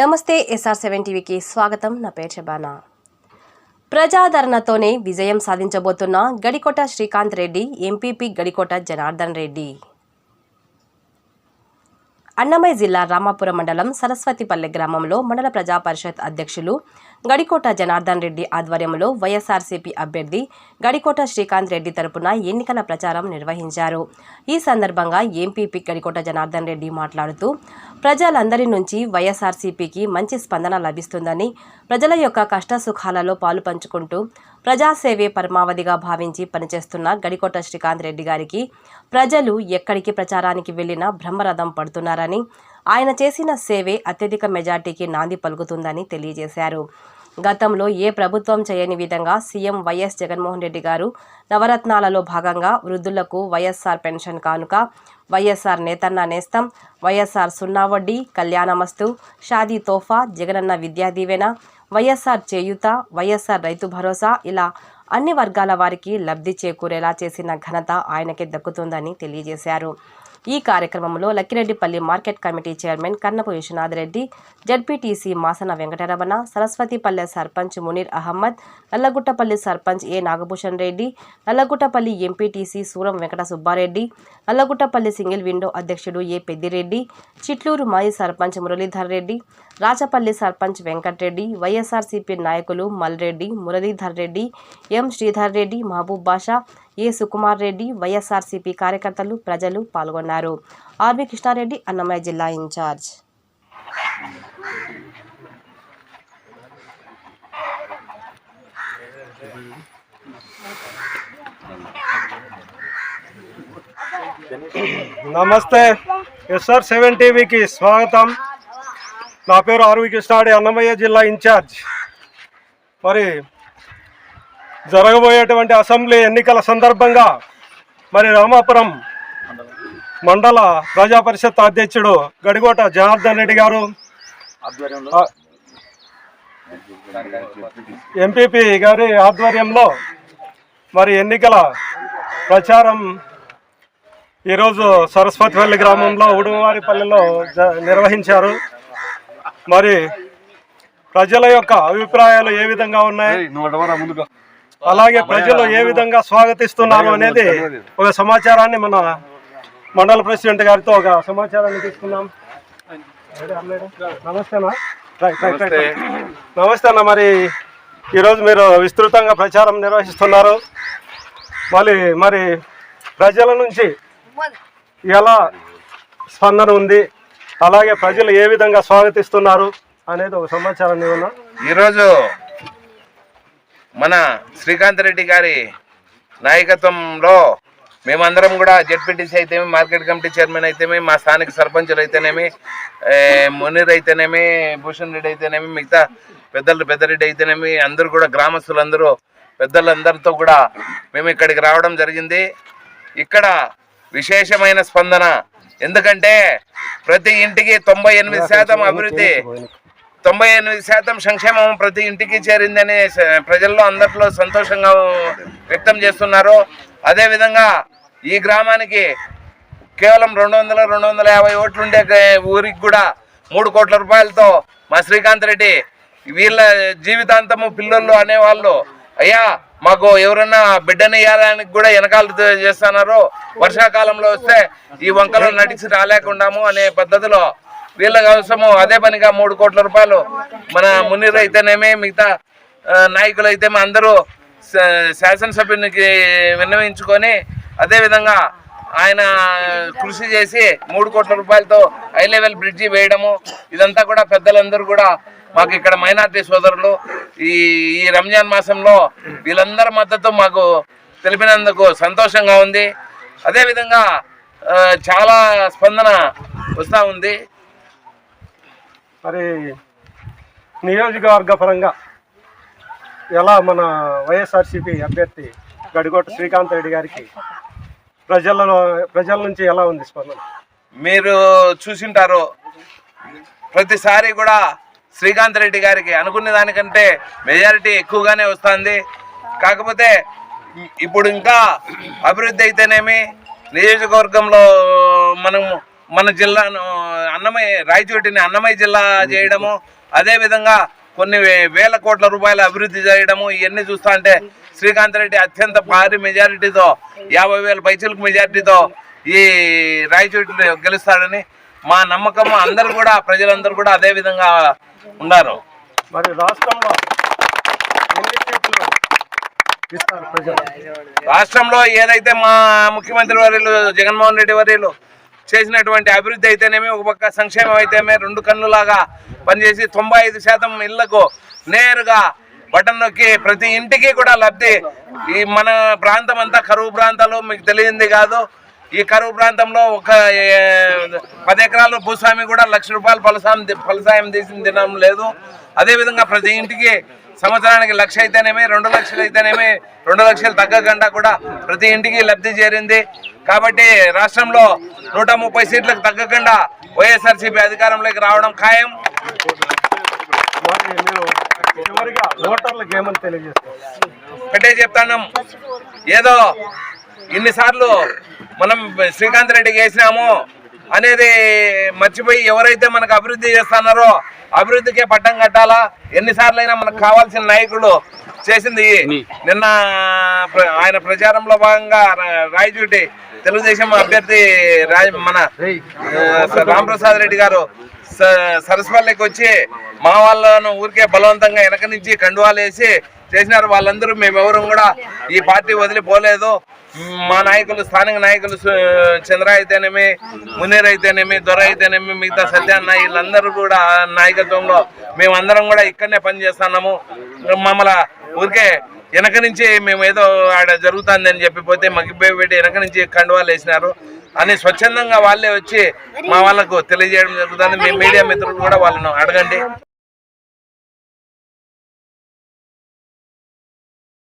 నమస్తే SR seven టీవీకి స్వాగతం. నా పేరు శబానా ప్రజాదరణతోనే విజయం సాధించబోతున్న గడికోట శ్రీకాంత్ రెడ్డి ఎంపీపీ గడికోట జనార్దన్ రెడ్డి. అన్నమయ్య జిల్లా రామాపురం మండలం సరస్వతిపల్లె గ్రామంలో మండల ప్రజా పరిషత్ అధ్యక్షులు గడికోట జనార్దన్ రెడ్డి ఆధ్వర్యంలో వైఎస్ఆర్సీపీ అభ్యర్థి గడికోట శ్రీకాంత్ రెడ్డి తరపున ఎన్నికల ప్రచారం నిర్వహించారు. ఈ సందర్భంగా ఎంపీపీ గడికోట జనార్దన్ రెడ్డి మాట్లాడుతూ ప్రజలందరి నుంచి వైఎస్ఆర్సీపీకి మంచి స్పందన లభిస్తుందని ప్రజల యొక్క కష్ట సుఖాలలో పాలు పంచుకుంటూ ప్రజాసేవే పరమావధిగా భావించి పనిచేస్తున్న గడికోట శ్రీకాంత్ రెడ్డి గారికి ప్రజలు ఎక్కడికి ప్రచారానికి వెళ్ళినా బ్రహ్మరథం పడుతున్నారని ఆయన చేసిన సేవే అత్యధిక మెజార్టీకి నాంది పలుకుతుందని తెలియజేశారు. గతంలో ఏ ప్రభుత్వం చేయని విధంగా సీఎం వైఎస్ జగన్మోహన్ రెడ్డి గారు నవరత్నాలలో భాగంగా వృద్ధులకు వైఎస్ఆర్ పెన్షన్ కానుక వైఎస్ఆర్ నేతన్న నేస్తం వైఎస్ఆర్ సున్నా వడ్డీ కళ్యాణమస్తు షాదీ తోఫా జగనన్న విద్యా దీవెన వైఎస్ఆర్ చేయూత వైఎస్ఆర్ రైతు భరోసా ఇలా అన్ని వర్గాల వారికి లబ్ధి చేకూరేలా చేసిన ఘనత ఆయనకే దక్కుతుందని తెలియజేశారు. ఈ కార్యక్రమంలో Lakkireddipalli market committee chairman Kannapu Viswanath Reddy ZPTC Masana Venkataramana Saraswathipalle sarpanch Munir Ahmed Nallaguttapalli sarpanch A Nagabhushan Reddy Nallaguttapalli MPTC Suram Venkata Subbareddy Nallaguttapalli single window అధ్యక్షుడు ఏ పెద్దిరెడ్డి చిట్లూరు మాజీ సర్పంచ్ మురళీధర్ రెడ్డి రాచపల్లి సర్పంచ్ వెంకట్రెడ్డి వైఎస్ఆర్సీపీ నాయకులు మల్రెడ్డి మురళీధర్ రెడ్డి ఎం శ్రీధర్ రెడ్డి మహబూబ్ బాషా ఏ. సుకుమార్ రెడ్డి వైఎస్ఆర్సీపీ కార్యకర్తలు ప్రజలు పాల్గొన్నారు. ఆర్వి కృష్ణారెడ్డి అన్నమయ్య జిల్లా ఇన్ఛార్జ్. నమస్తే. ఎస్ఆర్ సెవెన్ టీవీకి స్వాగతం. నా పేరు ఆర్వి కృష్ణాడి అన్నమయ్య జిల్లా ఇన్ఛార్జ్. మరి జరగబోయేటువంటి అసెంబ్లీ ఎన్నికల సందర్భంగా మరి రామాపురం మండల ప్రజా పరిషత్ అధ్యక్షుడు గడిగోట జనార్దన్ రెడ్డి గారు ఎంపీపీ గారి ఆధ్వర్యంలో మరి ఎన్నికల ప్రచారం ఈరోజు సరస్వతిపల్లి గ్రామంలో ఉడుమవారిపల్లిలో నిర్వహించారు. మరి ప్రజల యొక్క అభిప్రాయాలు ఏ విధంగా ఉన్నాయి? అలాగే ప్రజలు ఏ విధంగా స్వాగతిస్తున్నారు అనేది ఒక సమాచారాన్ని మన మండల ప్రెసిడెంట్ గారితో ఒక సమాచారాన్ని తీసుకున్నాం నమస్తేనా. నమస్తే. అన్న మరి ఈరోజు మీరు విస్తృతంగా ప్రచారం నిర్వహిస్తున్నారు. మళ్ళీ మరి ప్రజల నుంచి ఎలా స్పందన ఉంది? అలాగే ప్రజలు ఏ విధంగా స్వాగతిస్తున్నారు అనేది ఒక సమాచారాన్ని ఇవ్వనా ఈరోజు మన శ్రీకాంత్ రెడ్డి గారి నాయకత్వంలో మేమందరం కూడా జెడ్పీటీసీ అయితేమి మార్కెట్ కమిటీ చైర్మన్ అయితేమి మా స్థానిక సర్పంచులు అయితేనేమి మునీర్ అయితేనేమి భూషణ్ రెడ్డి అయితేనేమి మిగతా పెద్దలు పెద్దరెడ్డి అయితేనేమి అందరూ కూడా గ్రామస్తులందరూ పెద్దలందరితో కూడా మేము ఇక్కడికి రావడం జరిగింది. ఇక్కడ విశేషమైన స్పందన. ఎందుకంటే ప్రతి ఇంటికి తొంభై ఎనిమిది శాతం అభివృద్ధి. తొంభై ఎనిమిది శాతం సంక్షేమం ప్రతి ఇంటికి చేరిందని ప్రజల్లో అందరిలో సంతోషంగా వ్యక్తం చేస్తున్నారు. అదేవిధంగా ఈ గ్రామానికి కేవలం రెండు వందల రెండు వందల యాభై ఓట్లుండే ఊరికి కూడా మూడు కోట్ల రూపాయలతో మా శ్రీకాంత్ రెడ్డి వీళ్ళ జీవితాంతము పిల్లలు అనేవాళ్ళు అయ్యా మాకు ఎవరన్నా బిడ్డని ఇవ్వడానికి కూడా వెనకాల చేస్తున్నారు. వర్షాకాలంలో వస్తే ఈ వంకలు నడిచి రాలేకుండాము అనే పద్ధతిలో వీళ్ళ అవసరము అదే పనిగా మూడు కోట్ల రూపాయలు మన మునీర్ అయితేనేమి మిగతా నాయకులు అయితే అందరూ శా- శాసనసభ్యునికి విన్నవించుకొని అదేవిధంగా ఆయన కృషి చేసి మూడు కోట్ల రూపాయలతో హై లెవెల్ బ్రిడ్జి వేయడము ఇదంతా కూడా పెద్దలందరూ కూడా మాకు ఇక్కడ మైనార్టీ సోదరులు. ఈ ఈ రంజాన్ మాసంలో వీళ్ళందరి మద్దతు మాకు తెలిపినందుకు సంతోషంగా ఉంది. అదేవిధంగా చాలా స్పందన వస్తూ ఉంది. మరి నియోజకవర్గ పరంగా ఎలా మన వైఎస్ఆర్సీపీ అభ్యర్థి గడికోట శ్రీకాంత్ రెడ్డి గారికి ప్రజలను ప్రజల నుంచి ఎలా ఉంది స్పందన? మీరు చూసింటారు ప్రతిసారి కూడా శ్రీకాంత్ రెడ్డి గారికి అనుకునే దానికంటే మెజారిటీ ఎక్కువగానే వస్తుంది. కాకపోతే ఇప్పుడు ఇంకా అభివృద్ధి అయితేనేమి నియోజకవర్గంలో మనం మన జిల్లాను అన్నమయ్య రాయచోటిని అన్నమయ్య జిల్లా చేయడము అదే విధంగా కొన్ని వేల కోట్ల రూపాయల అభివృద్ధి చేయడము ఇవన్నీ చూస్తా అంటే శ్రీకాంత్ రెడ్డి అత్యంత భారీ మెజారిటీతో యాభై వేల పైచలకు మెజారిటీతో ఈ రాయచోటి గెలుస్తాడని మా నమ్మకం అందరూ కూడా ప్రజలందరూ కూడా అదే విధంగా ఉన్నారు. మరి రాష్ట్రంలో రాష్ట్రంలో ఏదైతే మా ముఖ్యమంత్రి వర్యులు జగన్మోహన్ రెడ్డి వర్యులు చేసినటువంటి అభివృద్ధి అయితేనేమి ఒక పక్క సంక్షేమం అయితేనే రెండు కన్నులాగా పనిచేసి తొంభై ఐదు శాతం ఇళ్ళకు నేరుగా బటన్ నొక్కి ప్రతి ఇంటికి కూడా లబ్ధి. ఈ మన ప్రాంతం అంతా కరువు ప్రాంతాలు మీకు తెలియంది కాదు. ఈ కరువు ప్రాంతంలో ఒక పది ఎకరాలు భూస్వామి కూడా లక్ష రూపాయలు ఫలసాయం ఫలసాయం తీసిన దినం లేదు. అదేవిధంగా ప్రతి ఇంటికి సంవత్సరానికి లక్ష అయితేనేమి రెండు లక్షలు అయితేనేమి రెండు లక్షలు తగ్గకుండా కూడా ప్రతి ఇంటికి లబ్ధి చేరింది. కాబట్టి రాష్ట్రంలో నూట ముప్పై సీట్లకు తగ్గకుండా వైఎస్ఆర్సీపీ అధికారంలోకి రావడం ఖాయం. ఒకటే చెప్తాను. ఏదో ఇన్నిసార్లు మనం శ్రీకాంత్ రెడ్డికి వేసినాము అనేది మర్చిపోయి ఎవరైతే మనకు అభివృద్ధి చేస్తున్నారో అభివృద్ధికే పట్టం కట్టాలా? ఎన్నిసార్లు అయినా మనకు కావాల్సిన నాయకుడు చేసింది నిన్న ఆయన ప్రచారంలో భాగంగా రాయచూటి తెలుగుదేశం అభ్యర్థి రాజ్ మన రాంప్రసాద్ రెడ్డి గారు స- వచ్చి మా వాళ్ళను ఊరికే బలవంతంగా వెనక నుంచి కండువాలు వేసి చేసినారు. వాళ్ళందరూ మేమెవరం కూడా ఈ పార్టీ వదిలిపోలేదు. మా నాయకులు స్థానిక నాయకులు చంద్ర అయితేనేమి మునీర్ అయితేనేమి దొర అయితేనేమి మిగతా సత్యాన్న వీళ్ళందరూ కూడా నాయకత్వంలో మేమందరం కూడా ఇక్కడనే పని చేస్తున్నాము మమ్మల్ని ఊరికే వెనక నుంచి మేము ఏదో ఆడ జరుగుతుందని చెప్పిపోతే మగ్గిపోయి పెట్టి వెనక నుంచి కండువాలు వేసినారు. అని స్వచ్ఛందంగా వాళ్ళే వచ్చి మా వాళ్ళకు తెలియజేయడం జరుగుతుంది. మీ మీడియా మిత్రులు కూడా వాళ్ళను అడగండి.